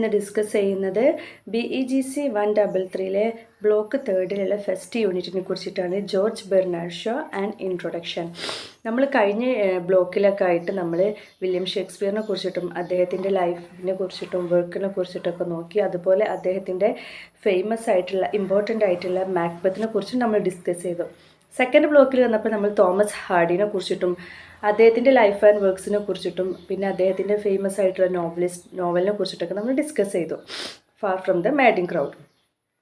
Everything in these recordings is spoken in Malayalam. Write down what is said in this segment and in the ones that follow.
ഇന്ന് ഡിസ്കസ് ചെയ്യുന്നത് B E G C one double ത്രീയിലെ block തേർഡിലുള്ള ഫസ്റ്റ് യൂണിറ്റിനെ കുറിച്ചിട്ടാണ്. George Bernard Shaw and introduction നമ്മൾ കഴിഞ്ഞ ബ്ലോക്കിലൊക്കെ ആയിട്ട് നമ്മൾ വില്യം ഷേക്സ്പിയറിനെ കുറിച്ചിട്ടും അദ്ദേഹത്തിന്റെ ലൈഫിനെ കുറിച്ചിട്ടും വർക്കിനെ കുറിച്ചിട്ടൊക്കെ നോക്കി അതുപോലെ അദ്ദേഹത്തിന്റെ ഫേമസ് ആയിട്ടുള്ള ഇമ്പോർട്ടന്റ് ആയിട്ടുള്ള മാക്ബത്തിനെ കുറിച്ചും നമ്മൾ ഡിസ്കസ് ചെയ്തു. സെക്കൻഡ് ബ്ലോക്കിൽ വന്നപ്പോൾ നമ്മൾ തോമസ് ഹാർഡിനെ കുറിച്ചിട്ടും അദ്ദേഹത്തിന്റെ ലൈഫ് ആൻഡ് വർക്ക്സിനെ കുറിച്ചിട്ടും പിന്നെ അദ്ദേഹത്തിന്റെ ഫേമസ് ആയിട്ടുള്ള നോവലിസ്റ്റ് നോവലിനെ കുറിച്ചിട്ടൊക്കെ നമ്മൾ ഡിസ്കസ് ചെയ്തു. Far from the madding crowd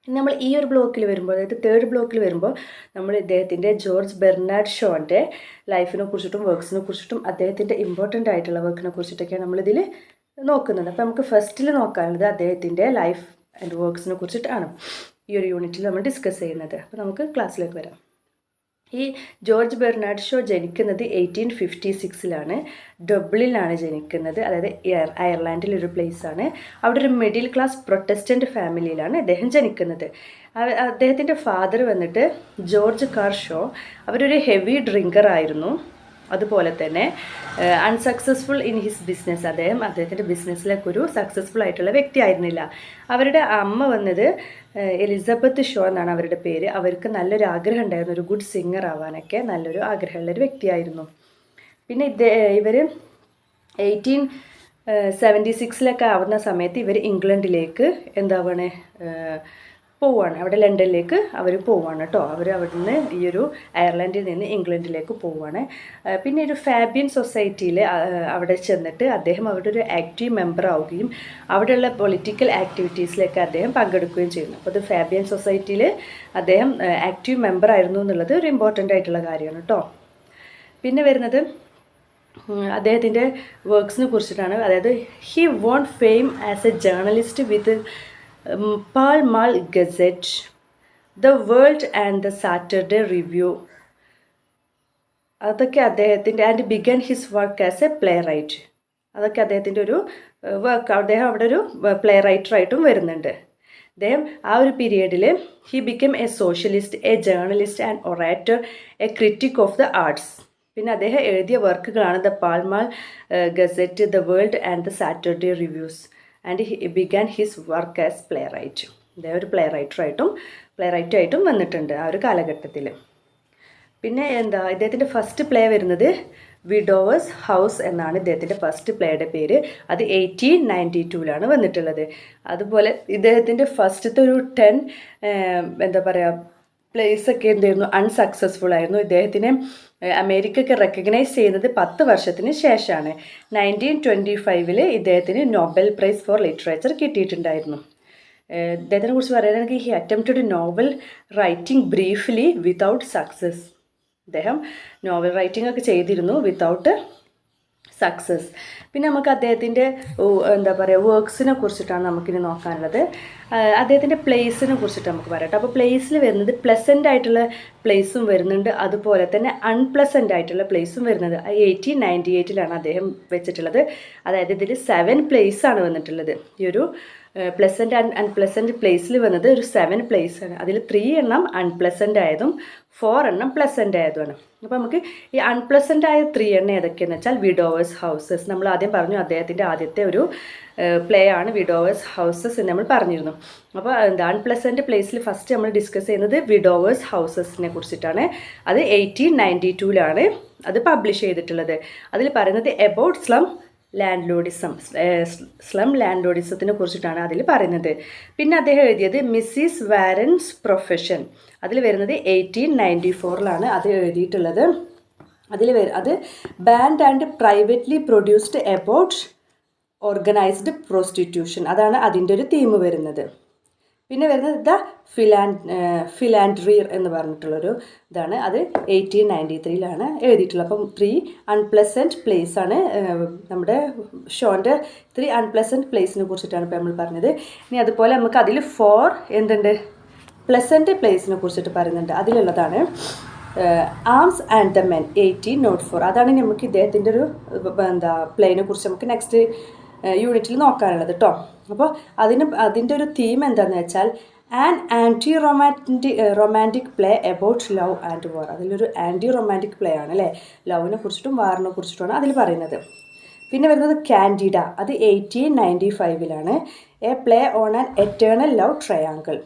നമ്മൾ ഈ ഒരു ബ്ലോക്കിൽ വരുമ്പോൾ അതായത് തേർഡ് ബ്ലോക്കിൽ വരുമ്പോൾ നമ്മൾ ഇദ്ദേഹത്തിന്റെ ജോർജ് ബെർണാഡ് ഷോന്റെ ലൈഫിനെ കുറിച്ചിട്ടും വർക്ക്സിനെ കുറിച്ചിട്ടും അദ്ദേഹത്തിന്റെ ഇമ്പോർട്ടന്റ് ആയിട്ടുള്ള വർക്കിനെ കുറിച്ചിട്ടൊക്കെയാണ് നമ്മളിതിൽ നോക്കുന്നത്. അപ്പോൾ നമുക്ക് ഫസ്റ്റിൽ നോക്കാനുള്ളത് അദ്ദേഹത്തിന്റെ ലൈഫ് ആൻഡ് വർക്ക്സിനെ കുറിച്ചിട്ടാണ് ഈ ഒരു യൂണിറ്റിൽ നമ്മൾ ഡിസ്കസ് ചെയ്യുന്നത്. അപ്പോൾ നമുക്ക് ക്ലാസ്സിലേക്ക് വരാം. ഈ ജോർജ് ബെർണാഡ് ഷോ ജനിക്കുന്നത് എയ്റ്റീൻ ഫിഫ്റ്റി സിക്സിലാണ്. ഡബ്ലിനിലാണ് ജനിക്കുന്നത്. അതായത് അയർലാൻഡിൽ ഒരു ആണ് അവിടെ ഒരു മിഡിൽ ക്ലാസ് പ്രൊട്ടസ്റ്റന്റ് ഫാമിലിയിലാണ് അദ്ദേഹം ജനിക്കുന്നത്. അദ്ദേഹത്തിന്റെ ഫാദർ വന്നിട്ട് ജോർജ് കാർ ഷോ. അവരൊരു ഹെവി ഡ്രിങ്കർ ആയിരുന്നു അതുപോലെ തന്നെ അൺസക്സസ്ഫുൾ ഇൻ ഹിസ് ബിസിനസ് അദ്ദേഹം അദ്ദേഹത്തിന്റെ ബിസിനസ്സിലേക്ക് ഒരു സക്സസ്ഫുൾ ആയിട്ടുള്ള വ്യക്തി ആയിരുന്നില്ല അവരുടെ അമ്മ വന്നത് എലിസബത്ത് ഷോ എന്നാണ് അവരുടെ പേര്. അവർക്ക് നല്ലൊരു ആഗ്രഹം ഉണ്ടായിരുന്നു. ഒരു ഗുഡ് സിംഗർ ആവാനൊക്കെ നല്ലൊരു ആഗ്രഹമുള്ള ഒരു വ്യക്തിയായിരുന്നു. പിന്നെ ഇദ്ദേ ഇവർ എയ്റ്റീൻ സെവന്റി സിക്സിലൊക്കെ ആവുന്ന സമയത്ത് ഇവർ ഇംഗ്ലണ്ടിലേക്ക് എന്താവാണ് പോവാണ്. അവിടെ ലണ്ടനിലേക്ക് അവർ പോവാണ് കേട്ടോ അവർ അവിടെ നിന്ന് ഈ ഒരു അയർലൻഡിൽ നിന്ന് ഇംഗ്ലണ്ടിലേക്ക് പോവാണ്. പിന്നെ ഒരു ഫാബിയൻ സൊസൈറ്റിയിൽ അവിടെ ചെന്നിട്ട് അദ്ദേഹം അവിടെ ഒരു ആക്റ്റീവ് മെമ്പർ ആവുകയും അവിടെയുള്ള പൊളിറ്റിക്കൽ ആക്ടിവിറ്റീസിലേക്ക് അദ്ദേഹം പങ്കെടുക്കുകയും ചെയ്യുന്നു. അപ്പോൾ അത് ഫാബിയൻ സൊസൈറ്റിയിൽ അദ്ദേഹം ആക്റ്റീവ് മെമ്പർ ആയിരുന്നു എന്നുള്ളത് ഒരു ഇമ്പോർട്ടന്റ് ആയിട്ടുള്ള കാര്യമാണ് കേട്ടോ പിന്നെ വരുന്നത് അദ്ദേഹത്തിന്റെ വർക്ക്സിനെ കുറിച്ചിട്ടാണ്. അതായത് he won fame as a journalist with Pall Mall Gazette the World and the Saturday Review അതൊക്കെ അദ്ദേഹത്തിന്റെ and began his work as a playwright അതൊക്കെ അദ്ദേഹത്തിന്റെ ഒരു വർക്ക് അദ്ദേഹം അവിടെ ഒരു പ്ലേ റൈറ്ററായിട്ടും വരുന്നുണ്ട്. അദ്ദേഹം ആ ഒരു പീരിയഡിൽ he become a socialist a journalist and orator a critic of the arts പിന്നെ അദ്ദേഹം എഴുതിയ വർക്കുകളാണ് the Pall Mall Gazette the World and the Saturday reviews and began his work as playwright അദ്ദേഹം ഒരു പ്ലേ റൈറ്ററായിട്ടും പ്ലേ റൈറ്റായിട്ടും വന്നിട്ടുണ്ട് ആ ഒരു കാലഘട്ടത്തിൽ പിന്നെ എന്താ ഇദ്ദേഹത്തിന്റെ ഫസ്റ്റ് പ്ലേ വരുന്നത് വിഡോവേഴ്സ് ഹൗസ് എന്നാണ് ഇദ്ദേഹത്തിന്റെ ഫസ്റ്റ് പ്ലേയുടെ പേര്. അത് എയ്റ്റീൻ നയന്റി ടൂവിലാണ് വന്നിട്ടുള്ളത്. അതുപോലെ ഇദ്ദേഹത്തിന്റെ ഫസ്റ്റത്തെ ഒരു ടെൻ എന്താ പറയുക പ്ലേസ് ഒക്കെ എന്തായിരുന്നു അൺസക്സസ്ഫുൾ ആയിരുന്നു. ഇദ്ദേഹത്തിനെ അമേരിക്കയ്ക്ക് റെക്കഗ്നൈസ് ചെയ്യുന്നത് പത്ത് വർഷത്തിന് ശേഷമാണ്. നയന്റീൻ ട്വന്റി ഫൈവിൽ ഇദ്ദേഹത്തിന് നോബൽ പ്രൈസ് ഫോർ ലിറ്ററേച്ചർ കിട്ടിയിട്ടുണ്ടായിരുന്നു. ഇദ്ദേഹത്തിനെ കുറിച്ച് പറയുകയാണെങ്കിൽ he attempted novel writing briefly without success അദ്ദേഹം നോവൽ റൈറ്റിംഗ് ഒക്കെ ചെയ്തിരുന്നു വിത്തൗട്ട് സക്സസ് പിന്നെ നമുക്ക് അദ്ദേഹത്തിന്റെ എന്താ പറയുക വർക്ക്സിനെ കുറിച്ചിട്ടാണ് നമുക്കിനി നോക്കാനുള്ളത്. അദ്ദേഹത്തിന്റെ പ്ലേസിനെ കുറിച്ചിട്ട് നമുക്ക് പറയാം അപ്പോൾ പ്ലേസിൽ വരുന്നത് പ്ലസന്റ് ആയിട്ടുള്ള പ്ലേസും വരുന്നുണ്ട്. അതുപോലെ തന്നെ അൺപ്ലസന്റ് ആയിട്ടുള്ള പ്ലേസും വരുന്നത് എയ്റ്റീൻ നയന്റി എയ്റ്റിലാണ് അദ്ദേഹം വെച്ചിട്ടുള്ളത്. അതായത് ഇതിൽ സെവൻ പ്ലേസ് ആണ് വന്നിട്ടുള്ളത്. ഈ ഒരു പ്ലസന്റ് ആൻഡ് അൺപ്ലസന്റ് പ്ലേസിൽ വന്നത് ഒരു സെവൻ പ്ലേസ് ആണ്. അതിൽ ത്രീ എണ്ണം അൺപ്ലസന്റ് ആയതും ഫോർ എണ്ണം പ്ലസന്റ് ആയതുമാണ്. അപ്പോൾ നമുക്ക് ഈ അൺപ്ലസന്റ് ആയ ത്രീ എണ്ണം ഏതൊക്കെയെന്ന് വെച്ചാൽ വിഡോവേഴ്സ് ഹൗസസ് നമ്മൾ ആദ്യം പറഞ്ഞു അദ്ദേഹത്തിന്റെ ആദ്യത്തെ ഒരു പ്ലേ ആണ് വിഡോവേഴ്സ് ഹൗസസ് എന്ന് നമ്മൾ പറഞ്ഞിരുന്നു. അപ്പോൾ എന്താ അൺപ്ലസന്റ് പ്ലേസിൽ ഫസ്റ്റ് നമ്മൾ ഡിസ്കസ് ചെയ്യുന്നത് വിഡോവേഴ്സ് ഹൗസസിനെ കുറിച്ചിട്ടാണ്. അത് എയ്റ്റീൻ നയന്റി ടൂവിലാണ് അത് പബ്ലിഷ് ചെയ്തിട്ടുള്ളത്. അതിൽ പറയുന്നത് എബൌട്ട് സ്ലം ലാൻഡ് ലോഡിസം സ്ലം ലാൻഡ് ലോഡിസത്തിനെ കുറിച്ചിട്ടാണ് അതിൽ പറയുന്നത്. പിന്നെ അദ്ദേഹം എഴുതിയത് മിസ്സിസ് വാരൻസ് പ്രൊഫഷൻ. അതിൽ വരുന്നത് എയ്റ്റീൻ നയന്റി ഫോറിലാണ് അത് എഴുതിയിട്ടുള്ളത്. അതിൽ വരും അത് banned and privately produced about organised prostitution. അതാണ് അതിന്റെ ഒരു തീം വരുന്നത്. പിന്നെ വരുന്നത് ദ ഫിലാൻ ഫിലാൻഡ്രിയർ എന്ന് പറഞ്ഞിട്ടുള്ളൊരു ഇതാണ്. അത് എയ്റ്റീൻ നയന്റി ത്രീയിലാണ് എഴുതിയിട്ടുള്ളത്. അപ്പം ത്രീ അൺപ്ലസന്റ് പ്ലേസ് ആണ് നമ്മുടെ ഷോന്റെ ത്രീ അൺപ്ലസന്റ് പ്ലേസിനെ കുറിച്ചിട്ടാണ് ഇപ്പോൾ നമ്മൾ പറഞ്ഞത്. ഇനി അതുപോലെ നമുക്ക് അതിൽ ഫോർ എന്തുണ്ട്? പ്ലസന്റ് പ്ലേസിനെ കുറിച്ചിട്ട് പറയുന്നുണ്ട്. അതിലുള്ളതാണ് Arms and the Man eighteen nought four അതാണ് നമുക്ക് ഇദ്ദേഹത്തിന്റെ ഒരു എന്താ പ്ലേനെ കുറിച്ച് നമുക്ക് നെക്സ്റ്റ് യൂണിറ്റിൽ നോക്കാനുള്ളത് കേട്ടോ അപ്പോൾ അതിന് അതിന്റെ ഒരു തീം എന്താണെന്ന് വെച്ചാൽ an anti romantic romantic play about love and war അതിലൊരു ആന്റി റൊമാന്റിക് പ്ലേ ആണ് അല്ലേ? ലവിനെ കുറിച്ചിട്ടും വാറിനെ കുറിച്ചിട്ടുമാണ് അതിൽ പറയുന്നത്. പിന്നെ വരുന്നത് കാൻഡിഡ അത് eighteen ninety ഫൈവിലാണ് a play on an eternal love triangle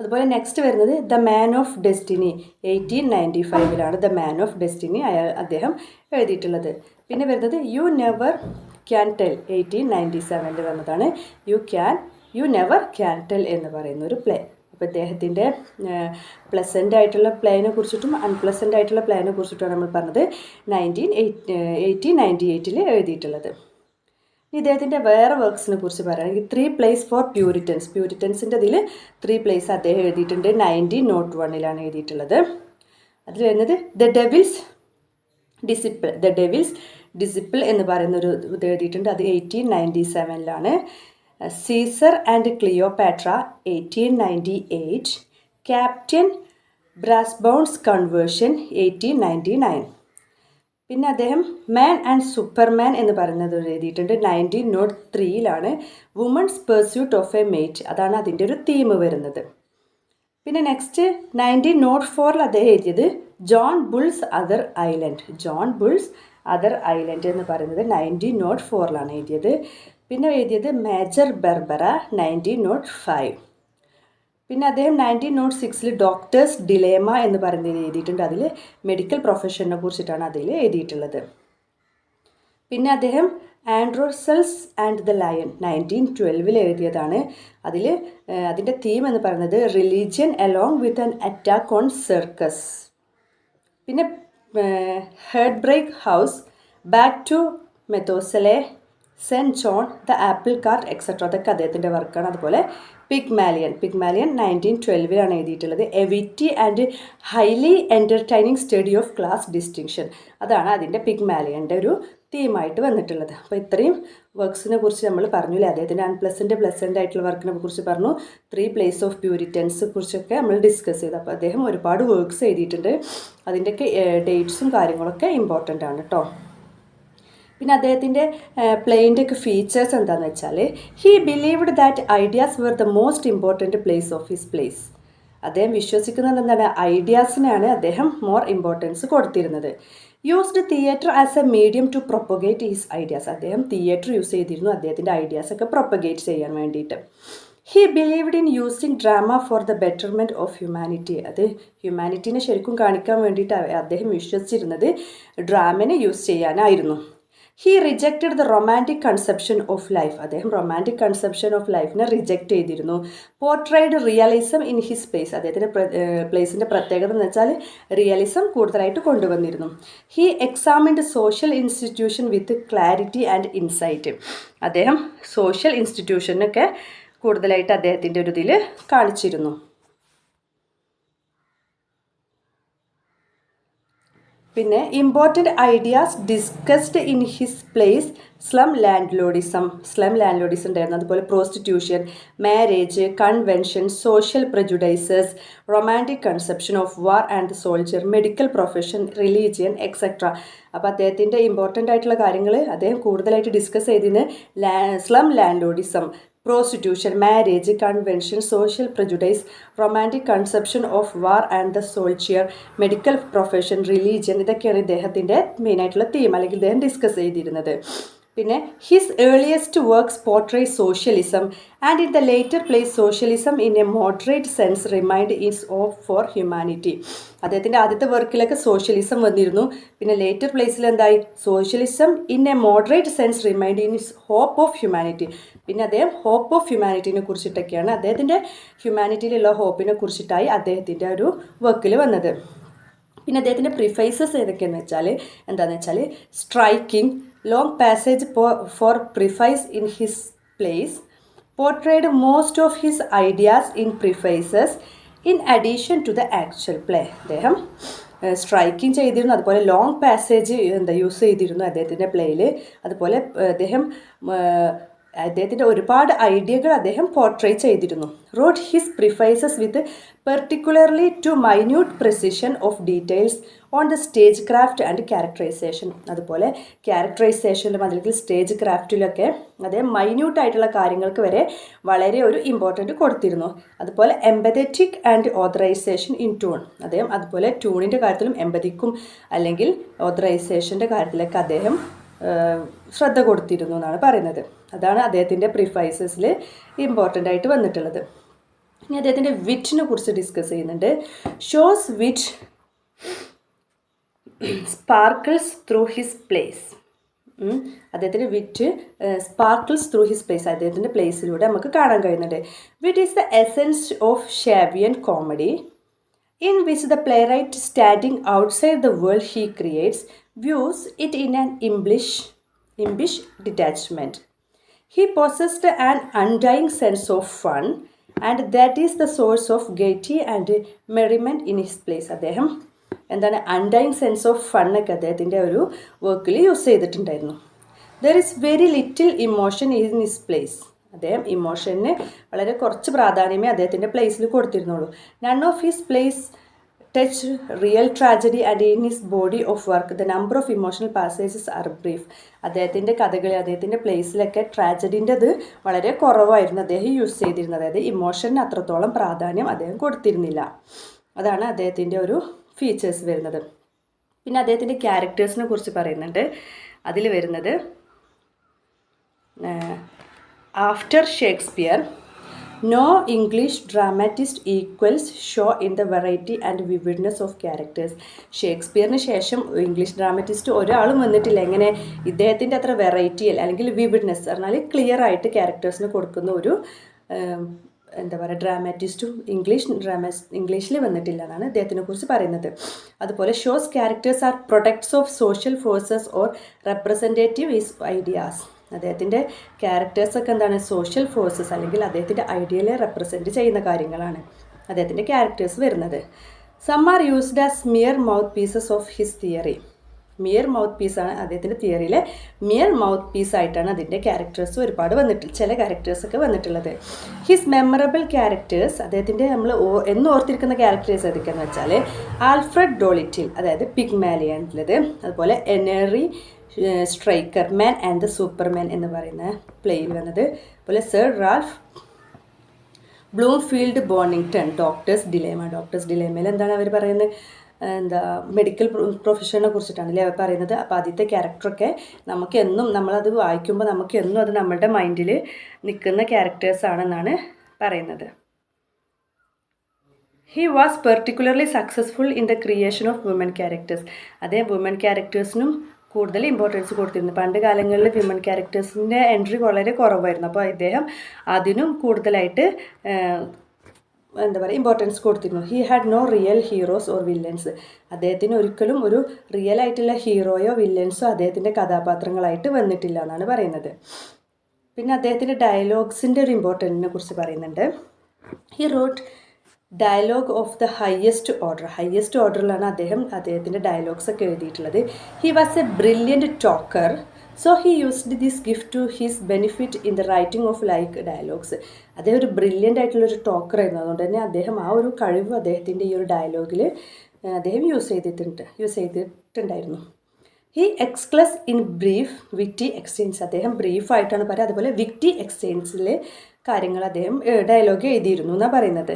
അതുപോലെ നെക്സ്റ്റ് വരുന്നത് the man of destiny eighteen ninety ഫൈവിലാണ് the man of destiny അയാൾ അദ്ദേഹം എഴുതിയിട്ടുള്ളത്. പിന്നെ വരുന്നത് you never can tell eighteen ninety സെവനിൽ വന്നതാണ്. You can you never can tell എന്ന് പറയുന്ന ഒരു പ്ലേ അപ്പോൾ ഇദ്ദേഹത്തിന്റെ പ്ലസന്റ് ആയിട്ടുള്ള പ്ലേനെ കുറിച്ചിട്ടും അൺപ്ലസന്റ് ആയിട്ടുള്ള പ്ലേനെ കുറിച്ചിട്ടുമാണ് നമ്മൾ പറഞ്ഞത് നയന്റീൻ എയ്റ്റ് എയ്റ്റീൻ നയന്റി എയ്റ്റിൽ എഴുതിയിട്ടുള്ളത്. ഇദ്ദേഹത്തിന്റെ വേറെ വർക്ക്സിനെ കുറിച്ച് പറയുകയാണെങ്കിൽ ത്രീ പ്ലേസ് ഫോർ പ്യൂരിറ്റൻസ് പ്യൂരിറ്റൻസിന്റെ ഇതിൽ ത്രീ പ്ലേസ് അദ്ദേഹം എഴുതിയിട്ടുണ്ട്. നയന്റീൻ നോട്ട് വണ്ണിലാണ് എഴുതിയിട്ടുള്ളത്. അതിൽ വരുന്നത് the devil's discipline the devil's disciple എന്ന് പറയുന്ന ഒരു ഇത് എഴുതിയിട്ടുണ്ട്. അത് eighteen ninety സെവനിലാണ് Caesar and Cleopatra eighteen ninety eight captain Brassbound's conversion eighteen ninety nine പിന്നെ അദ്ദേഹം മാൻ ആൻഡ് സൂപ്പർമാൻ എന്ന് പറയുന്നത് എഴുതിയിട്ടുണ്ട്. Nineteen nought ത്രീയിലാണ് woman's pursuit of a mate അതാണ് അതിന്റെ ഒരു തീം വരുന്നത്. പിന്നെ നെക്സ്റ്റ് നയന്റീൻ നോട്ട് ഫോറിൽ അദ്ദേഹം എഴുതിയത് John Bull's other island John Bull's other island എന്ന് പറയുന്നത് നയന്റീൻ നോട്ട് ഫോറിലാണ് എഴുതിയത്. പിന്നെ എഴുതിയത് major Barbara nineteen nought five പിന്നെ അദ്ദേഹം നയന്റീൻ നോട്ട് സിക്സിൽ ഡോക്ടേഴ്സ് ഡിലേമ എന്ന് പറയുന്നത് എഴുതിയിട്ടുണ്ട്. അതിൽ മെഡിക്കൽ പ്രൊഫഷനെ കുറിച്ചിട്ടാണ് അതിൽ എഴുതിയിട്ടുള്ളത്. പിന്നെ അദ്ദേഹം Androcles and the lion nineteen ട്വൽവിൽ എഴുതിയതാണ്. അതിൽ അതിന്റെ തീം എന്ന് പറയുന്നത് religion along with an attack on circus പിന്നെ heartbreak house back to Methuselah saint Joan the apple cart etcetera അതൊക്കെ അദ്ദേഹത്തിന്റെ വർക്കാണ് അതുപോലെ പിഗ്മാലിയൻ പിഗ്മാലിയൻ നയന്റീൻ ട്വൽവിലാണ് എഴുതിയിട്ടുള്ളത്. A witty and highly entertaining study of class distinction അതാണ് അതിന്റെ പിഗ്മാലിയന്റെ ഒരു തീമായിട്ട് വന്നിട്ടുള്ളത്. അപ്പോൾ ഇത്രയും വർക്ക്സിനെ കുറിച്ച് നമ്മൾ പറഞ്ഞില്ലേ അദ്ദേഹത്തിന്റെ അൺപ്ലസന്റ് പ്ലസന്റ് ആയിട്ടുള്ള വർക്കിനെ കുറിച്ച് പറഞ്ഞു. ത്രീ പ്ലേസ് ഓഫ് പ്യൂരിറ്റൻസ് കുറിച്ചൊക്കെ നമ്മൾ ഡിസ്കസ് ചെയ്തു. അപ്പോൾ അദ്ദേഹം ഒരുപാട് വർക്ക്സ് എഴുതിയിട്ടുണ്ട്. അതിന്റെയൊക്കെ ഡേറ്റ്സും കാര്യങ്ങളൊക്കെ ഇമ്പോർട്ടന്റ് ആണ് കേട്ടോ. പിന്നെ അദ്ദേഹത്തിന്റെ പ്ലെയിന്റെ ഒക്കെ ഫീച്ചേഴ്സ് എന്താണെന്ന് വെച്ചാൽ he believed that ideas were the most important plays of his plays അദ്ദേഹം വിശ്വസിക്കുന്നത് എന്താണ്? ഐഡിയാസിനാണ് അദ്ദേഹം മോർ ഇമ്പോർട്ടൻസ് കൊടുത്തിരുന്നത്. Used theatre as a medium to propagate his ideas അദ്ദേഹം തിയേറ്റർ യൂസ് ചെയ്തിരുന്നു. അദ്ദേഹത്തിന്റെ ഐഡിയാസൊക്കെ പ്രൊപ്പഗേറ്റ് ചെയ്യാൻ വേണ്ടിയിട്ട്. He believed in using drama for the betterment of humanity അത് ഹ്യൂമാനിറ്റീനെ ശരിക്കും കാണിക്കാൻ വേണ്ടിയിട്ട് അദ്ദേഹം വിശ്വസിച്ചിരുന്നത്. ഡ്രാമനെ യൂസ് ചെയ്യാനായിരുന്നു. He rejected the romantic conception of life അദ്ദേഹം റൊമാന്റിക് കൺസെപ്ഷൻ ഓഫ് ലൈഫിനെ റിജക്റ്റ് ചെയ്തിരുന്നു. Portrayed realism in his plays അദ്ദേഹത്തിന്റെ പ്ലേസിന്റെ പ്രത്യേകത എന്ന് വെച്ചാൽ റിയലിസം കൂടുതലായിട്ട് കൊണ്ടുവന്നിരുന്നു. He examined social institution with clarity and insight അദ്ദേഹം സോഷ്യൽ ഇൻസ്റ്റിറ്റ്യൂഷനൊക്കെ കൂടുതലായിട്ട് അദ്ദേഹത്തിന്റെ ഒരു ഇതിൽ കാണിച്ചിരുന്നു. പിന്നെ important ideas discussed in his plays slum landlordism slum landlordism ഉണ്ടായിരുന്നു അതുപോലെ prostitution marriage convention social prejudices romantic conception of war and soldier medical profession religion etcetera അപ്പോൾ അദ്ദേഹത്തിന്റെ ഇമ്പോർട്ടന്റ് ആയിട്ടുള്ള കാര്യങ്ങൾ അദ്ദേഹം കൂടുതലായിട്ട് ഡിസ്കസ് ചെയ്തിന് ലാ slum landlordism prostitution marriage convention social prejudice romantic conception of war and the soldier medical profession religion ഇതൊക്കെയാണ് ഇദ്ദേഹത്തിന്റെ മെയിനായിട്ടുള്ള തീം അല്ലെങ്കിൽ ഇദ്ദേഹം ഡിസ്കസ് ചെയ്തിരുന്നത്. പിന്നെ his earliest works portray socialism and in the later plays socialism in a moderate sense remained is of for humanity അദ്ദേഹത്തിന്റെ ആദ്യത്തെ വർക്കിലൊക്കെ സോഷ്യലിസം വന്നിരുന്നു. പിന്നെ ലേറ്റർ പ്ലേസിൽ എന്തായി? Socialism in a moderate sense remained in his hope of humanity പിന്നെ അദ്ദേഹം ഹോപ്പ് ഓഫ് ഹ്യൂമാനിറ്റിനെ കുറിച്ചിട്ടൊക്കെയാണ് അദ്ദേഹത്തിന്റെ ഹ്യൂമാനിറ്റിയിലുള്ള ഹോപ്പിനെ കുറിച്ചിട്ടായി അദ്ദേഹത്തിന്റെ ഒരു വർക്കിൽ വന്നത്. പിന്നെ അദ്ദേഹത്തിന്റെ പ്രിഫൈസസ് ഏതൊക്കെയെന്ന് വെച്ചാൽ എന്താണെന്ന് വെച്ചാൽ striking long passage for preface in his plays portrayed most of his ideas in prefaces in addition to the actual play അദ്ദേഹം സ്ട്രൈക്കിംഗ് ചെയ്തിരുന്നു. അതുപോലെ ലോങ് പാസേജ് എന്താ യൂസ് ചെയ്തിരുന്നു അദ്ദേഹത്തിന്റെ പ്ലേയിൽ അതുപോലെ അദ്ദേഹം അദ്ദേഹത്തിന്റെ ഒരുപാട് ഐഡിയകൾ അദ്ദേഹം പോർട്രേ ചെയ്തിരുന്നു. Wrote his prefaces with particularly to minute precision of details on the stage craft and characterization അതുപോലെ ക്യാരക്ടറൈസേഷനിലും അല്ലെങ്കിൽ സ്റ്റേജ് ക്രാഫ്റ്റിലൊക്കെ അദ്ദേഹം മൈന്യൂട്ട് ആയിട്ടുള്ള കാര്യങ്ങൾക്ക് വരെ വളരെ ഒരു ഇമ്പോർട്ടന്റ് കൊടുത്തിരുന്നു. അതുപോലെ empathetic and authorization in tune അദ്ദേഹം അതുപോലെ ട്യൂണിന്റെ കാര്യത്തിലും എമ്പതിക്കും അല്ലെങ്കിൽ ഓതറൈസേഷന്റെ കാര്യത്തിലൊക്കെ അദ്ദേഹം ശ്രദ്ധ കൊടുത്തിരുന്നു എന്നാണ് പറയുന്നത്. അതാണ് അദ്ദേഹത്തിന്റെ പ്രിഫൈസസിൽ ഇമ്പോർട്ടന്റ് ആയിട്ട് വന്നിട്ടുള്ളത്. ഇനി അദ്ദേഹത്തിന്റെ വിറ്റിനെ കുറിച്ച് ഡിസ്കസ് ചെയ്യുന്നുണ്ട്. ഷോസ് വിറ്റ് സ്പാർക്കിൾസ് ത്രൂ ഹിസ് പ്ലേസ് അദ്ദേഹത്തിന്റെ വിറ്റ് സ്പാർക്കിൾസ് ത്രൂ ഹിസ് പ്ലേസ് അദ്ദേഹത്തിന്റെ പ്ലേസിലൂടെ നമുക്ക് കാണാൻ കഴിയുന്നുണ്ട്. Wit is the essence of Shavian comedy in which the playwright standing outside the world he creates views it in an impish, impish detachment. He possessed an undying sense of fun and that is the source of gaiety and merriment in his place. അദ്ദേഹം എന്താണ് അൺഡൈങ് സെൻസ് ഓഫ് ഫണ്ണൊക്കെ അദ്ദേഹത്തിന്റെ ഒരു വർക്കിൽ യൂസ് ചെയ്തിട്ടുണ്ടായിരുന്നു there is very little emotion in his plays അദ്ദേഹം ഇമോഷന് വളരെ കുറച്ച് പ്രാധാന്യമേ അദ്ദേഹത്തിന്റെ പ്ലേസിൽ കൊടുത്തിരുന്നുള്ളൂ none of his plays touch real tragedy and in his body of work the number of emotional passages are brief അദ്ദേഹത്തിന്റെ കഥകളിൽ അദ്ദേഹത്തിന്റെ പ്ലേസിലൊക്കെ ട്രാജഡിന്റെത് വളരെ കുറവായിരുന്നു അദ്ദേഹം യൂസ് ചെയ്തിരുന്നത്. അതായത് ഇമോഷന് അത്രത്തോളം പ്രാധാന്യം അദ്ദേഹം കൊടുത്തിരുന്നില്ല. അതാണ് അദ്ദേഹത്തിന്റെ ഒരു ഫീച്ചേഴ്സ് വരുന്നത്. പിന്നെ അദ്ദേഹത്തിന്റെ ക്യാരക്ടേഴ്സിനെ കുറിച്ച് പറയുന്നുണ്ട്. അതിൽ വരുന്നത് after Shakespeare no English dramatist equals Shaw in the variety and vividness of characters ഷേക്സ്പിയറിന് ശേഷം ഇംഗ്ലീഷ് ഡ്രാമാറ്റിസ്റ്റ് ഒരാളും വന്നിട്ടില്ല. എങ്ങനെ? ഇദ്ദേഹത്തിന്റെ അത്ര വെറൈറ്റി അല്ലെങ്കിൽ വിവിഡ്നെസ് പറഞ്ഞാൽ ക്ലിയർ ആയിട്ട് ക്യാരക്ടേഴ്സിന് കൊടുക്കുന്ന ഒരു എന്താ പറയുക ഡ്രാമാറ്റിസ്റ്റും ഇംഗ്ലീഷ് ഡ്രാമാ ഇംഗ്ലീഷിൽ വന്നിട്ടില്ല എന്നാണ് അദ്ദേഹത്തിനെ കുറിച്ച് പറയുന്നത്. അതുപോലെ Shaw's characters are products of social forces or representative is ideas അദ്ദേഹത്തിന്റെ ക്യാരക്ടേഴ്സൊക്കെ എന്താണ്? സോഷ്യൽ ഫോഴ്സസ് അല്ലെങ്കിൽ അദ്ദേഹത്തിന്റെ ഐഡിയലെ റെപ്രസെന്റ് ചെയ്യുന്ന കാര്യങ്ങളാണ് അദ്ദേഹത്തിന്റെ ക്യാരക്ടേഴ്സ് വരുന്നത്. Some are used as mere mouthpieces of his theory mere mouth പീസാണ് അദ്ദേഹത്തിന്റെ തിയറിയിലെ മിയർ മൗത്ത് പീസ് ആയിട്ടാണ് അതിന്റെ ക്യാരക്ടേഴ്സ് ഒരുപാട് വന്നിട്ട് ചില ക്യാരക്ടേഴ്സൊക്കെ വന്നിട്ടുള്ളത്. ഹിസ് മെമ്മറബിൾ ക്യാരക്ടേഴ്സ് അദ്ദേഹത്തിന്റെ നമ്മൾ എന്ന് ഓർത്തിരിക്കുന്ന ക്യാരക്ടേഴ്സ് ഏതൊക്കെയാണെന്ന് വെച്ചാൽ ആൽഫ്രഡ് ഡോളിറ്റിൽ അതായത് പിഗ്മാലിയനിലത് അതുപോലെ Henry Straker man and the superman എന്ന് പറയുന്ന പ്ലേയിൽ വന്നത്. അതുപോലെ sir Ralph Bloomfield Bonington doctor's dilemma doctor's ഡിലേമയിൽ എന്താണ് അവർ പറയുന്നത്? എന്താ മെഡിക്കൽ പ്രൊഫഷനെ കുറിച്ചിട്ടാണ് അല്ലേ പറയുന്നത്? അപ്പോൾ ആദ്യത്തെ ക്യാരക്ടറൊക്കെ നമുക്ക് എന്നും നമ്മളത് വായിക്കുമ്പോൾ നമുക്ക് എന്നും അത് നമ്മളുടെ മൈൻഡിൽ നിൽക്കുന്ന ക്യാരക്ടേഴ്സ് ആണെന്നാണ് പറയുന്നത്. He was particularly successful in the creation of woman characters അതേ വുമൻ ക്യാരക്ടേഴ്സിനും കൂടുതൽ ഇമ്പോർട്ടൻസ് കൊടുത്തിരുന്നു. പണ്ട് കാലങ്ങളിൽ വിമൻ ക്യാരക്ടേഴ്സിന്റെ എൻട്രി വളരെ കുറവായിരുന്നു. അപ്പോൾ ഇദ്ദേഹം അതിനും കൂടുതലായിട്ട് എന്താ പറയുക ഇമ്പോർട്ടൻസ് കൊടുത്തിരുന്നു. He had no real heroes or villains അദ്ദേഹത്തിന് ഒരിക്കലും ഒരു റിയൽ ആയിട്ടുള്ള ഹീറോയോ വില്ലൻസോ അദ്ദേഹത്തിന്റെ കഥാപാത്രങ്ങളായിട്ട് വന്നിട്ടില്ല എന്നാണ് പറയുന്നത്. പിന്നെ അദ്ദേഹത്തിന്റെ ഡയലോഗ്സിന്റെ ഒരു ഇമ്പോർട്ടന്റിനെ കുറിച്ച് പറയുന്നുണ്ട്. He wrote dialogue of the highest order highest ഓർഡറിലാണ് അദ്ദേഹം അദ്ദേഹത്തിന്റെ ഡയലോഗ്സ് ഒക്കെ എഴുതിയിട്ടുള്ളത്. He was a brilliant talker so he used this gift to his benefit in the writing of like dialogues അദ്ദേഹം ഒരു ബ്രില്യന്റ് ആയിട്ടുള്ളൊരു ടോക്കർ ആയിരുന്നു. അതുകൊണ്ട് തന്നെ അദ്ദേഹം ആ ഒരു കഴിവ് അദ്ദേഹത്തിന്റെ ഈ ഒരു ഡയലോഗിൽ അദ്ദേഹം യൂസ് ചെയ്തിട്ടുണ്ട് യൂസ് ചെയ്തിട്ടുണ്ടായിരുന്നു. He excels in brief witty exchange അദ്ദേഹം ബ്രീഫായിട്ടാണ് പറയുക. അതുപോലെ വിറ്റി എക്സ്ചേഞ്ചിൽ കാര്യങ്ങൾ അദ്ദേഹം ഡയലോഗ് എഴുതിയിരുന്നു എന്നാണ് പറയുന്നത്.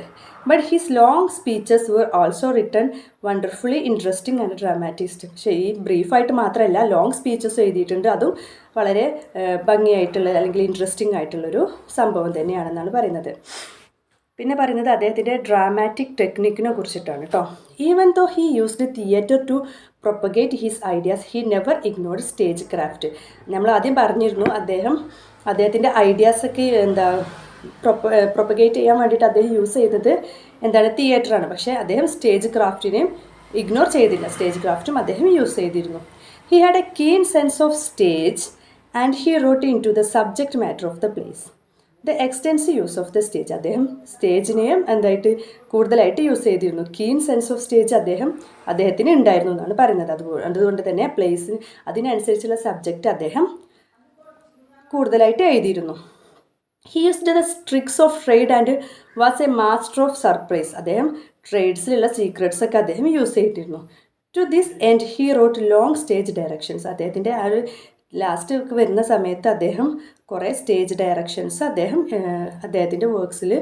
But his long speeches were also written wonderfully interesting and dramatist പക്ഷേ ഈ ബ്രീഫായിട്ട് മാത്രമല്ല ലോങ് സ്പീച്ചസ് എഴുതിയിട്ടുണ്ട്. അതും വളരെ ഭംഗിയായിട്ടുള്ള അല്ലെങ്കിൽ ഇൻട്രസ്റ്റിംഗ് ആയിട്ടുള്ളൊരു സംഭവം തന്നെയാണെന്നാണ് പറയുന്നത്. പിന്നെ പറയുന്നത് അദ്ദേഹത്തിന്റെ ഡ്രാമാറ്റിക് ടെക്നിക്കിനെ കുറിച്ചിട്ടാണ് കേട്ടോ. Even though he used theatre to propagate his ideas he never ignored stage craft നമ്മൾ ആദ്യം പറഞ്ഞിരുന്നു അദ്ദേഹം അദ്ദേഹത്തിന്റെ ഐഡിയാസൊക്കെ എന്താ പ്രൊപ്പ പ്രൊപ്പഗേറ്റ് ചെയ്യാൻ വേണ്ടിയിട്ട് അദ്ദേഹം യൂസ് ചെയ്തത് എന്താണ് തിയേറ്ററാണ്. പക്ഷേ അദ്ദേഹം സ്റ്റേജ് ക്രാഫ്റ്റിനെയും ഇഗ്നോർ ചെയ്തില്ല. സ്റ്റേജ് ക്രാഫ്റ്റും അദ്ദേഹം യൂസ് ചെയ്തിരുന്നു. He had a keen sense of stage and he wrote into the subject matter of the plays the extensive use of the stage അദ്ദേഹം സ്റ്റേജിനെയും എന്തായിട്ട് കൂടുതലായിട്ട് യൂസ് ചെയ്തിരുന്നു. കീൻ സെൻസ് ഓഫ് സ്റ്റേജ് അദ്ദേഹം അദ്ദേഹത്തിന് ഉണ്ടായിരുന്നു എന്നാണ് പറയുന്നത്. അതുകൊണ്ട് അതുകൊണ്ട് തന്നെ പ്ലേസിന് അതിനനുസരിച്ചുള്ള സബ്ജക്റ്റ് അദ്ദേഹം കൂടുതലായിട്ട് എഴുതിയിരുന്നു. He used the tricks of trade and was a master of surprise അദ്ദേഹം ട്രേഡ്സിലുള്ള സീക്രട്സ് ഒക്കെ അദ്ദേഹം യൂസ് ചെയ്തിരുന്നു. To this end he wrote long stage directions അദ്ദേഹത്തിന്റെ ആ ഒരു ലാസ്റ്റ് വരുന്ന സമയത്ത് അദ്ദേഹം കുറേ സ്റ്റേജ് ഡയറക്ഷൻസ് അദ്ദേഹം അദ്ദേഹത്തിന്റെ വർക്ക്സിൽ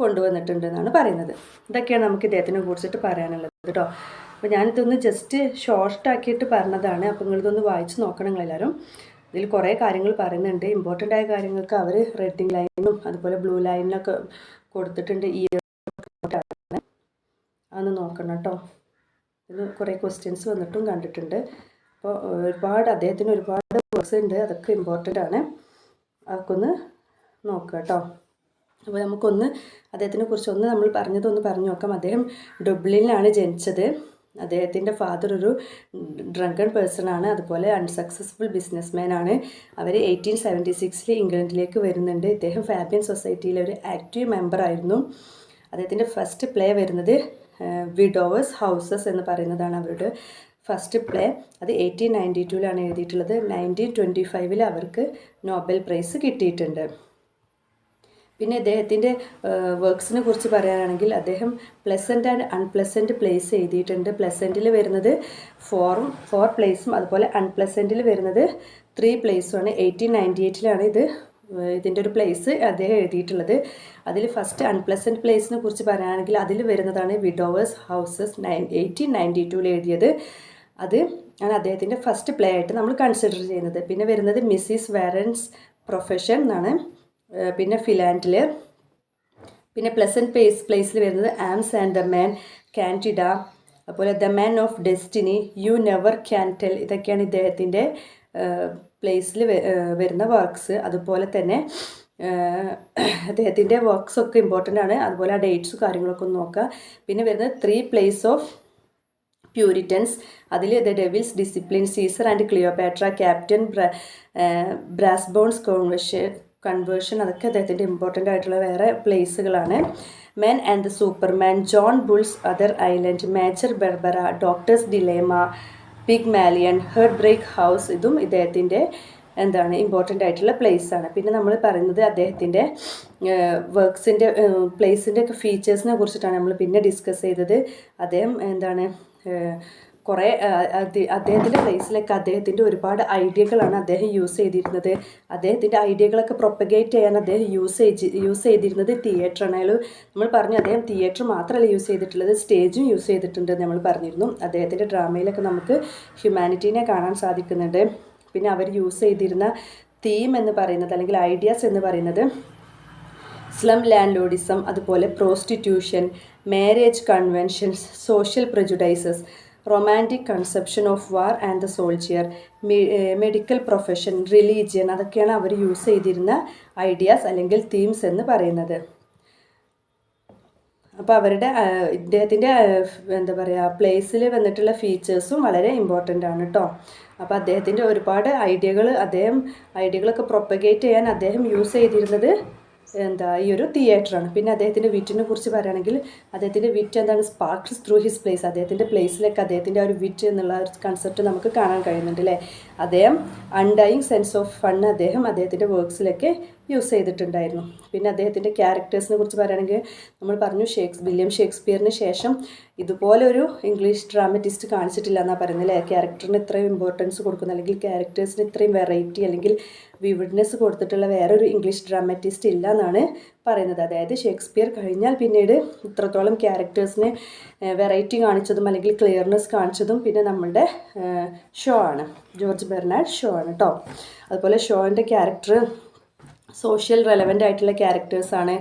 കൊണ്ടുവന്നിട്ടുണ്ട് എന്നാണ് പറയുന്നത്. ഇതൊക്കെയാണ് നമുക്ക് ഇദ്ദേഹത്തിനെ കുറിച്ചിട്ട് പറയാനുള്ളത് കേട്ടോ. അപ്പോൾ ഞാനിതൊന്ന് ജസ്റ്റ് ഷോർട്ട് ആക്കിയിട്ട് പറഞ്ഞതാണ്. അപ്പോൾ നിങ്ങളിതൊന്ന് വായിച്ച് നോക്കണം നിങ്ങളെല്ലാവരും. ഇതിൽ കുറേ കാര്യങ്ങൾ പറയുന്നുണ്ട്. ഇമ്പോർട്ടന്റ് ആയ കാര്യങ്ങൾക്ക് അവർ റെഡിങ് ലൈനും അതുപോലെ ബ്ലൂ ലൈനിലൊക്കെ കൊടുത്തിട്ടുണ്ട്. ഈ അതൊന്ന് നോക്കണം കേട്ടോ. ഇത് കുറേ ക്വസ്റ്റ്യൻസ് വന്നിട്ടും കണ്ടിട്ടുണ്ട്. അപ്പോൾ ഒരുപാട് അദ്ദേഹത്തിന് ഒരുപാട് വർക്ക്സ് ഉണ്ട്. അതൊക്കെ ഇമ്പോർട്ടന്റ് ആണ്. അതൊക്കെ നോക്കുക കേട്ടോ. അപ്പോൾ നമുക്കൊന്ന് അദ്ദേഹത്തിനെ കുറിച്ച് ഒന്ന് നമ്മൾ പറഞ്ഞതൊന്ന് പറഞ്ഞു നോക്കാം. അദ്ദേഹം ഡബ്ലിനിലാണ് ജനിച്ചത്. അദ്ദേഹത്തിന്റെ ഫാദർ ഒരു ഡ്രങ്കൺ പേഴ്സൺ ആണ്. അതുപോലെ അൺസക്സസ്ഫുൾ ബിസിനസ്മാൻ ആണ്. അവർ എയ്റ്റീൻ സെവന്റി സിക്സിൽ ഇംഗ്ലണ്ടിലേക്ക് വരുന്നുണ്ട്. ഇദ്ദേഹം ഫാബിയൻ സൊസൈറ്റിയിലെ ഒരു ആക്റ്റീവ് മെമ്പർ ആയിരുന്നു. അദ്ദേഹത്തിന്റെ ഫസ്റ്റ് പ്ലേ വരുന്നത് വിഡോവേഴ്സ് ഹൗസസ് എന്ന് പറയുന്നതാണ് അവരുടെ ഫസ്റ്റ് പ്ലേ അത് എയ്റ്റീൻ നയന്റി ടൂവിലാണ് എഴുതിയിട്ടുള്ളത്. നയന്റീൻ ട്വന്റി ഫൈവിൽ അവർക്ക് നോബൽ പ്രൈസ് കിട്ടിയിട്ടുണ്ട്. പിന്നെ അദ്ദേഹത്തിന്റെ വർക്ക്സിനെ കുറിച്ച് പറയുകയാണെങ്കിൽ അദ്ദേഹം പ്ലസന്റ് ആൻഡ് അൺപ്ലസന്റ് പ്ലേസ് എഴുതിയിട്ടുണ്ട്. പ്ലസന്റിൽ വരുന്നത് ഫോറും ഫോർ പ്ലേസും അതുപോലെ അൺപ്ലസന്റിൽ വരുന്നത് ത്രീ പ്ലേസുമാണ് എയ്റ്റീൻ നയന്റി എയ്റ്റിലാണ് ഇത് ഇതിന്റെ ഒരു പ്ലേസ് അദ്ദേഹം എഴുതിയിട്ടുള്ളത്. അതിൽ ഫസ്റ്റ് അൺപ്ലസന്റ് പ്ലേസിനെ കുറിച്ച് പറയുകയാണെങ്കിൽ അതിൽ വരുന്നതാണ് widowers' houses nine eighteen ninety ടൂവിൽ എഴുതിയത്. അത് ആണ് അദ്ദേഹത്തിന്റെ ഫസ്റ്റ് പ്ലേ ആയിട്ട് നമ്മൾ കൺസിഡർ ചെയ്യുന്നത്. പിന്നെ വരുന്നത് മിസ്സിസ് വാരൻസ് പ്രൊഫഷൻ എന്നാണ്. പിന്നെ ഫിലാൻഡിൽ പിന്നെ പ്ലസന്റ് പ്ലേസ് പ്ലേസിൽ വരുന്നത് arms and the man Candida അതുപോലെ the man of destiny you never can tell ഇതൊക്കെയാണ് ഇദ്ദേഹത്തിന്റെ പ്ലേസിൽ വരുന്ന വർക്ക്സ്. അതുപോലെ തന്നെ അദ്ദേഹത്തിന്റെ വർക്ക്സ് ഒക്കെ ഇമ്പോർട്ടന്റ് ആണ്. അതുപോലെ ആ ഡേറ്റ്സ് കാര്യങ്ങളൊക്കെ ഒന്ന് നോക്കുക. പിന്നെ വരുന്നത് ത്രീ പ്ലേസ് ഓഫ് പ്യൂരിറ്റൻസ് അതിൽ the devil's discipline Caesar and Cleopatra captain Brassbound's convention conversion അതൊക്കെ അദ്ദേഹത്തിന്റെ ഇമ്പോർട്ടന്റ് ആയിട്ടുള്ള വേറെ പ്ലേസുകളാണ് men and the superman John Bull's other island major Barbara doctor's dilemma Pygmalion heartbreak house ഇതും ഇദ്ദേഹത്തിന്റെ എന്താണ് ഇമ്പോർട്ടന്റ് ആയിട്ടുള്ള ആണ് പിന്നെ നമ്മൾ പറയുന്നത് അദ്ദേഹത്തിന്റെ വർക്ക്സിന്റെ പ്ലേസിന്റെ ഒക്കെ ഫീച്ചേഴ്സിനെ കുറിച്ചിട്ടാണ് നമ്മൾ പിന്നെ ഡിസ്കസ് ചെയ്തത്. അദ്ദേഹം എന്താണ് കുറേ അദ്ദേഹത്തിന്റെ പ്ലേസിലൊക്കെ അദ്ദേഹത്തിന്റെ ഒരുപാട് ഐഡിയകളാണ് അദ്ദേഹം യൂസ് ചെയ്തിരുന്നത്. അദ്ദേഹത്തിന്റെ ഐഡിയകളൊക്കെ പ്രൊപ്പഗേറ്റ് ചെയ്യാൻ അദ്ദേഹം യൂസ് യൂസ് ചെയ്തിരുന്നത് തിയേറ്റർ ആണെങ്കിലും നമ്മൾ പറഞ്ഞു അദ്ദേഹം തിയേറ്റർ മാത്രമല്ല യൂസ് ചെയ്തിട്ടുള്ളത് സ്റ്റേജും യൂസ് ചെയ്തിട്ടുണ്ട് നമ്മൾ പറഞ്ഞിരുന്നു. അദ്ദേഹത്തിന്റെ ഡ്രാമയിലൊക്കെ നമുക്ക് ഹ്യൂമാനിറ്റീനെ കാണാൻ സാധിക്കുന്നുണ്ട്. പിന്നെ അവർ യൂസ് ചെയ്തിരുന്ന തീം എന്ന് പറയുന്നത് അല്ലെങ്കിൽ ഐഡിയാസ് എന്ന് പറയുന്നത് സ്ലം ലാൻഡ് ലോഡിസം അതുപോലെ prostitution marriage conventions social prejudices romantic conception of war and the soldier medical profession religion അതൊക്കെയാണ് അവർ യൂസ് ചെയ്തിരുന്ന ഐഡിയാസ് അല്ലെങ്കിൽ തീംസ് എന്ന് പറയുന്നത്. അപ്പോൾ അവരുടെ ഇദ്ദേഹത്തിന്റെ എന്താ പറയുക പ്ലേസിൽ വന്നിട്ടുള്ള ഫീച്ചേഴ്സും വളരെ ഇമ്പോർട്ടന്റ് ആണ് കേട്ടോ അപ്പോൾ അദ്ദേഹത്തിന്റെ ഒരുപാട് ഐഡിയകൾ അദ്ദേഹം ഐഡിയകളൊക്കെ പ്രൊപ്പഗേറ്റ് ചെയ്യാൻ അദ്ദേഹം യൂസ് ചെയ്തിരുന്നത് എന്താ ഈ ഒരു തിയേറ്ററാണ് പിന്നെ അദ്ദേഹത്തിന്റെ വിറ്റിനെ കുറിച്ച് പറയുകയാണെങ്കിൽ അദ്ദേഹത്തിന്റെ വിറ്റ് എന്താണ്? സ്പാർക്സ് ത്രൂ ഹിസ് പ്ലേസ് അദ്ദേഹത്തിന്റെ പ്ലേസിലൊക്കെ അദ്ദേഹത്തിന്റെ ആ ഒരു വിറ്റ് എന്നുള്ള ഒരു കൺസെപ്റ്റ് നമുക്ക് കാണാൻ കഴിയുന്നുണ്ട് അല്ലേ? അദ്ദേഹം അൺഡൈയിങ് സെൻസ് ഓഫ് ഫൺ അദ്ദേഹം അദ്ദേഹത്തിന്റെ വർക്ക്സിലൊക്കെ യൂസ് ചെയ്തിട്ടുണ്ടായിരുന്നു. പിന്നെ അദ്ദേഹത്തിന്റെ ക്യാരക്ടേഴ്സിനെ കുറിച്ച് പറയുകയാണെങ്കിൽ നമ്മൾ പറഞ്ഞു ഷേക്സ് വില്യം ഷേക്സ്പിയറിന് ശേഷം ഇതുപോലെ ഒരു ഇംഗ്ലീഷ് ഡ്രാമറ്റിസ്റ്റ് കാണിച്ചിട്ടില്ല എന്നാണ് പറയുന്നത് അല്ലേ? ക്യാരക്ടറിന് ഇത്രയും ഇമ്പോർട്ടൻസ് കൊടുക്കുന്ന. അല്ലെങ്കിൽ ക്യാരക്ടേഴ്സിന് ഇത്രയും വെറൈറ്റി അല്ലെങ്കിൽ വിവിഡ്നെസ് കൊടുത്തിട്ടുള്ള വേറെ ഒരു ഇംഗ്ലീഷ് ഡ്രാമറ്റിസ്റ്റ് ഇല്ല എന്നാണ് പറയുന്നത്. അതായത് ഷേക്സ്പിയർ കഴിഞ്ഞാൽ പിന്നീട് ഇത്രത്തോളം ക്യാരക്ടേഴ്സിന് വെറൈറ്റി കാണിച്ചതും അല്ലെങ്കിൽ ക്ലിയർനെസ് കാണിച്ചതും പിന്നെ നമ്മളുടെ ഷോ ആണ്. ജോർജ് ബെർണാഡ് ഷോ ആണ് കേട്ടോ അതുപോലെ ഷോന്റെ ക്യാരക്ടർ സോഷ്യൽ റെലവന്റ് ആയിട്ടുള്ള ക്യാരക്ടേഴ്സാണ്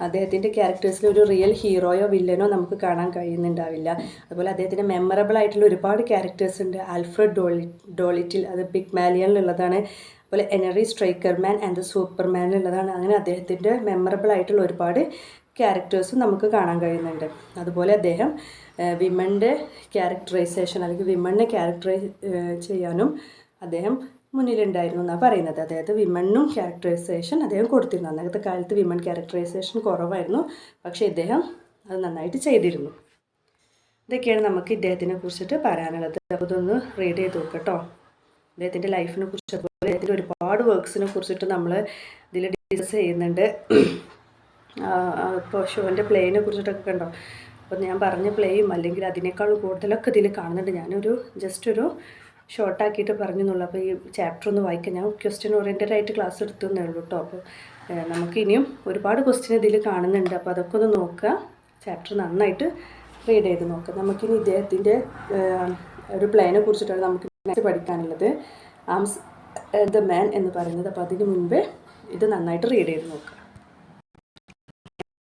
അദ്ദേഹത്തിന്റെ ക്യാരക്ടേഴ്സിൽ ഒരു റിയൽ ഹീറോയോ വില്ലനോ നമുക്ക് കാണാൻ കഴിയുന്നുണ്ടാവില്ല. അതുപോലെ അദ്ദേഹത്തിന്റെ മെമ്മറബിൾ ആയിട്ടുള്ള ഒരുപാട് ക്യാരക്ടേഴ്സ് ഉണ്ട്. ആൽഫ്രഡ് ഡോളി ഡോളിറ്റിൽ അത് ബിഗ് മാലിയനിലുള്ളതാണ് അതുപോലെ എനറി സ്ട്രൈക്കർമാൻ ആൻഡ് ദ സൂപ്പർമാനിലുള്ളതാണ് അങ്ങനെ അദ്ദേഹത്തിന്റെ മെമ്മറബിൾ ആയിട്ടുള്ള ഒരുപാട് ക്യാരക്ടേഴ്സും നമുക്ക് കാണാൻ കഴിയുന്നുണ്ട്. അതുപോലെ അദ്ദേഹം വിമന്റെ ക്യാരക്ടറൈസേഷൻ അല്ലെങ്കിൽ വിമണിനെ ക്യാരക്ടറൈസ് ചെയ്യാനും അദ്ദേഹം മുന്നിലുണ്ടായിരുന്നു എന്നാണ് പറയുന്നത്. അതായത് വിമണ്ണും ക്യാരക്ടറൈസേഷൻ അദ്ദേഹം കൊടുത്തിരുന്നു. അന്നത്തെ കാലത്ത് വിമൺ ക്യാരക്ടറൈസേഷൻ കുറവായിരുന്നു. പക്ഷേ ഇദ്ദേഹം അത് നന്നായിട്ട് ചെയ്തിരുന്നു. ഇതൊക്കെയാണ് നമുക്ക് ഇദ്ദേഹത്തിനെ കുറിച്ചിട്ട് പറയാനുള്ളത്. അപ്പോൾ ഇതൊന്ന് റീഡ് ചെയ്ത് നോക്കട്ടോ അദ്ദേഹത്തിന്റെ ലൈഫിനെ കുറിച്ച് അതുപോലെ അദ്ദേഹത്തിന്റെ ഒരുപാട് വർക്ക്സിനെ കുറിച്ചിട്ട് നമ്മൾ ഇതിൽ ഡിസ്കസ് ചെയ്യുന്നുണ്ട്. ഇപ്പോൾ ഷോന്റെ പ്ലേനെ കുറിച്ചിട്ടൊക്കെ കണ്ടോ? അപ്പോൾ ഞാൻ പറഞ്ഞ പ്ലേയും അല്ലെങ്കിൽ അതിനേക്കാളും കൂടുതലൊക്കെ ഇതിൽ കാണുന്നുണ്ട്. ഞാനൊരു ജസ്റ്റ് ഒരു ഷോർട്ടാക്കിയിട്ട് പറഞ്ഞു എന്നുള്ളൂ അപ്പോൾ ഈ ചാപ്റ്റർ ഒന്ന് വായിക്കാം. ഞാൻ ക്വസ്റ്റ്യൻ ഓറിയന്റഡ് ആയിട്ട് ക്ലാസ് എടുത്തുന്നേ ഉള്ളൂ കേട്ടോ അപ്പോൾ നമുക്കിനിയും ഒരുപാട് ക്വസ്റ്റ്യൻ ഇതിൽ കാണുന്നുണ്ട്. അപ്പോൾ അതൊക്കെ ഒന്ന് നോക്കുക. ചാപ്റ്റർ നന്നായിട്ട് റീഡ് ചെയ്ത് നോക്കാം നമുക്കിനി ഇദ്ദേഹത്തിന്റെ ഒരു പ്ലാനെ കുറിച്ചിട്ടാണ് നമുക്ക് പഠിക്കാനുള്ളത്. ആംസ് ദ മാൻ എന്ന് പറയുന്നത്. അപ്പോൾ അതിന് മുൻപേ ഇത് നന്നായിട്ട് റീഡ് ചെയ്ത് നോക്കുക.